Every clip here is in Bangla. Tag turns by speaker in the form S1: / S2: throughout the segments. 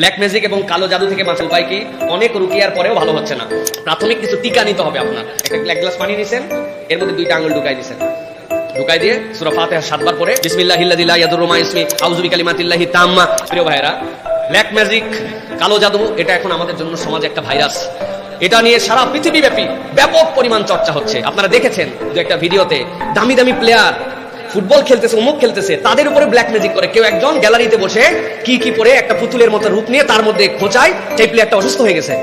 S1: ব্ল্যাক ম্যাজিক এবং কালো জাদু থেকে বাঁচার উপায় কি? অনেক রুকিয়ার পরেও ভালো হচ্ছে না। প্রাথমিক কিছু টিকা নিতে হবে আপনার। একটা এক গ্লাস পানি নিছেন, এর মধ্যে দুইটা আঙুল ঢুকাই দিছেন। ঢুকাই দিয়ে সূরা ফাতিহা সাতবার পরে বিসমিল্লাহি আল্লাযী লা ইয়াদুররু মা ইসমি আউযু বিকালিমাতিল্লাহি তাম্মা। প্রিয় ভাইরা ব্ল্যাক ম্যাজিক কালো জাদু, এটা এখন আমাদের জন্য সমাজে একটা ভাইরাস। এটা নিয়ে সারা পৃথিবীব্যাপী ব্যাপক পরিমাণ চর্চা হচ্ছে। আপনারা দেখেছেন যে একটা ভিডিওতে, দামি দামি প্লেয়ার ফুটবল খেলতেছে, অমুক খেলতেছে, তাদের উপরে ব্ল্যাক ম্যাজিক করে। কেউ একজন গ্যালারিতে বসে কি কি পরে একটা পুতুলের মতো রূপ নিয়ে তার মধ্যে খোঁচায়, সেই প্লেয়ারটা অসুস্থ হয়ে গেছে।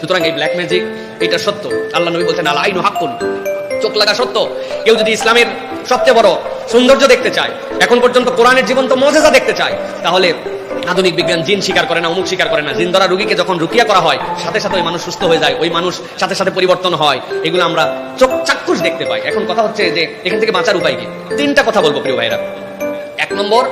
S1: সুতরাং এই ব্ল্যাক ম্যাজিক এটা সত্য। আল্লাহ নবী বলছেন, আল আইনু হাক্কুন। চোখ লাগা সত্য। কেউ যদি ইসলামের সবচেয়ে বড় সৌন্দর্য দেখতে চায়। এখন পর্যন্ত কোরআনের জীবন জীবন্ত মজেজা দেখতে চায়। তাহলে আধুনিক বিজ্ঞান জিন স্বীকার করে না, অমুক স্বীকার করে না। জিন ধরা রুগীকে যখন রুকিয়া করা হয়, সাথে সাথে ওই মানুষ সুস্থ হয়ে যায়, ওই মানুষ সাথে সাথে পরিবর্তন হয়। এগুলো আমরা চোখ চাক্ষুষ দেখতে পাই। এখন কথা হচ্ছে যে এখান থেকে বাঁচার উপায় কি? তিনটা কথা বলব প্রিয় ভাইরা এক নম্বর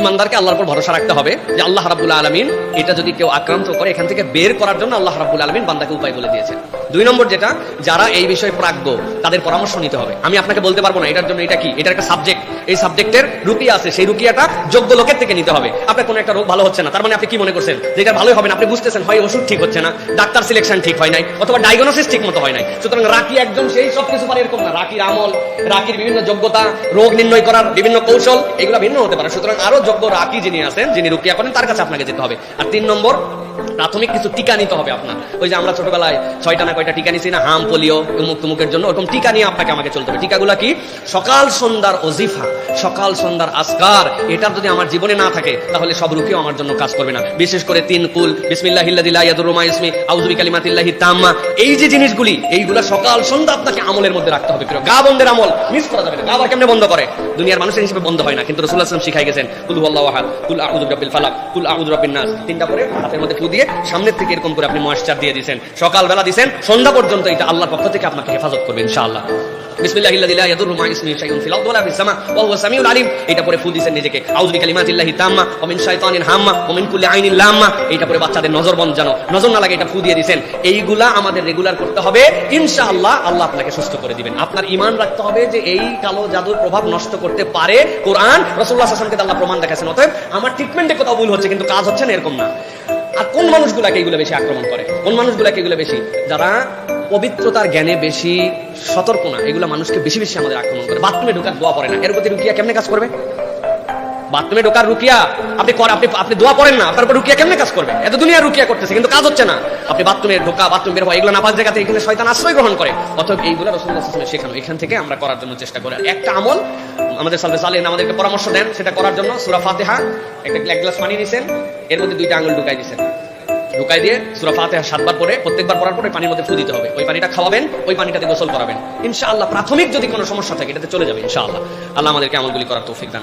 S1: ইমানদারকে আল্লাহর উপর ভরসা রাখতে হবে যে আল্লাহ রাবুল্লাহ আলমিন এটা যদি কেউ আক্রান্ত করে, এখান থেকে বের করার জন্য আল্লাহ রাবুল আলমিন বান্দাকে উপায় বলে দিয়েছেন। দুই নম্বর যেটা, যারা এই বিষয়ে প্রাজ্ঞ, তাদের পরামর্শ নিতে হবে। আমি আপনাকে বলতে পারব না এটার জন্য এটা কি এটার একটা সাবজেক্ট এই সাবজেক্টের রুকিয়া আছে, সেই রুকিয়াটা যোগ্য লোকের থেকে নিতে হবে। আপনার কোনো একটা রোগ ভালো হচ্ছে না, তার মানে আপনি কি মনে করছেন? যে এটা ভালোই হবে না, আপনি বুঝতেছেন, হয় ওষুধ ঠিক হচ্ছে না, ডাক্তার সিলেকশন ঠিক হয় নাই, অথবা ডায়াগনোসিস ঠিক মতো হয় নাই। সুতরাং রাকি একজন সেই সব কিছু পারে এরকম না। রাকির আমল, রাকির বিভিন্ন যোগ্যতা, রোগ নির্ণয় করার বিভিন্ন কৌশল, এগুলো ভিন্ন হতে পারে। সুতরাং আরও যোগ্য রাকি যিনি আছেন, যিনি রুকিয়া করেন তার কাছে আপনাকে যেতে হবে। আর তিন নম্বর প্রাথমিক কিছু টিকা নিতে হবে আপনার। ওই যে আমরা ছোটবেলায় ছয়টা না কয়টা টিকা নিছি না, হাম, পোলিও উমুক তুমুকের জন্য ওরকম টিকা নিয়ে আপনাকে আমাকে চলতে হবে। টিকাগুলো কি? সকাল সন্ধ্যার অজিফা সকাল সন্ধ্যার আসকার এটা যদি আমার জীবনে না থাকে, তাহলে সব রুকিও আমার জন্য কাজ করবে না। বিশেষ করে তিন কুল বিসমিল্লাহিল্লাদিল্লাহ আউযু বিকালিমাতিল্লাহি তাম্মা। এই যে জিনিসগুলি, এইগুলা সকাল সন্ধ্যা আপনাকে আমলের মধ্যে রাখতে হবে, প্রিয়। গা বন্ধের আমল মিস করা যাবে না। গা আবার কেমনে বন্ধ করে? দুনিয়ার মানুষের হিসেবে বন্ধ হয় না, কিন্তু রাসূলুল্লাহ সাল্লাল্লাহু শিখাই গেছেন কুল আহাদ, কুল ফালাক, কুল নাস। তিনটা পরে হাতের মধ্যে ফু দিয়ে সামনের থেকে এরকম করে আপনি ময়েশ্চার দিয়ে দিয়েছেন। সকালবেলা দিয়েছেন, সন্ধ্যা পর্যন্ত এটা আল্লাহর পক্ষ থেকে আপনাকে হেফাজত করবে, ইনশাআল্লাহ। এটা পরে ফু নিজেকে। তাম্মা শাইতানিন হাম্মা কুল্লি আইনিন লাম্মা। এটা পরে বাচ্চাদের নজর বন্ধ জানো নজর না লাগে এটা ফু দিয়ে এইগুলা আমাদের রেগুলার করতে হবে, ইনশাআল্লাহ আল্লাহ আপনাকে সুস্থ করে দিবেন। আপনার ঈমান রাখতে হবে যে এই কালো জাদুর প্রভাব নষ্ট করতে পারে কোরআন। আলাইহি ওয়াসাল্লামকে আল্লাহ প্রমাণ দেখাছেন, অতএব আমার ট্রিটমেন্টে কোথাও ভুল হচ্ছে, কিন্তু কাজ হচ্ছে না এরকম না। আর কোন মানুষগুলাকে এগুলো বেশি আক্রমণ করে? কোন মানুষগুলাকে এগুলো বেশি? যারা পবিত্রতার জ্ঞানে বেশি সতর্ক না, এগুলো মানুষকে বেশি বেশি আমাদের আক্রমণ করে। বাথরুমে ঢোকার দোয়া পড়ে না। এর প্রতি রুকিয়া কেমনে কাজ করবে? বাথরুমে ঢোকার রুকিয়া, আপনি আপনি আপনি দোয়া পড়েন না, আপনার রুকিয়া কেমনে কাজ করবে? এত দুনিয়া রুকিয়া করতেছে, কিন্তু কাজ হচ্ছে না। আপনি বাথরুমে ঢোকা, বাথরুম বের হওয়া, এগুলো নাপাক জায়গাতে এখানে শয়তান আশ্রয় গ্রহণ করে। অথবা এইগুলো রসুল্লাহ শেখানো। এখান থেকে আমরা করার জন্য চেষ্টা করি। একটা আমল, আমাদের সালবে সালেন আমাদেরকে পরামর্শ দেন, সেটা করার জন্য সুরা ফাতেহা, একটা এক গ্লাস পানি নিছেন এর মধ্যে দুইটা আঙুল ঢুকাই দিছেন। ঢুকাই দিয়ে সুরা ফাতেহা সাতবার পরে প্রত্যেকবার পড়ার পরে পানির মধ্যে ফু দিতে হবে। ওই পানিটা খাওয়াবেন, ওই পানিটাতে গোসল করাবেন। ইনশাআল্লাহ প্রাথমিক যদি কোনো সমস্যা থাকে, এটাতে চলে যাবে ইনশাআল্লাহ। আল্লাহ আমাদেরকে আমলগুলি করার তৌফিক দান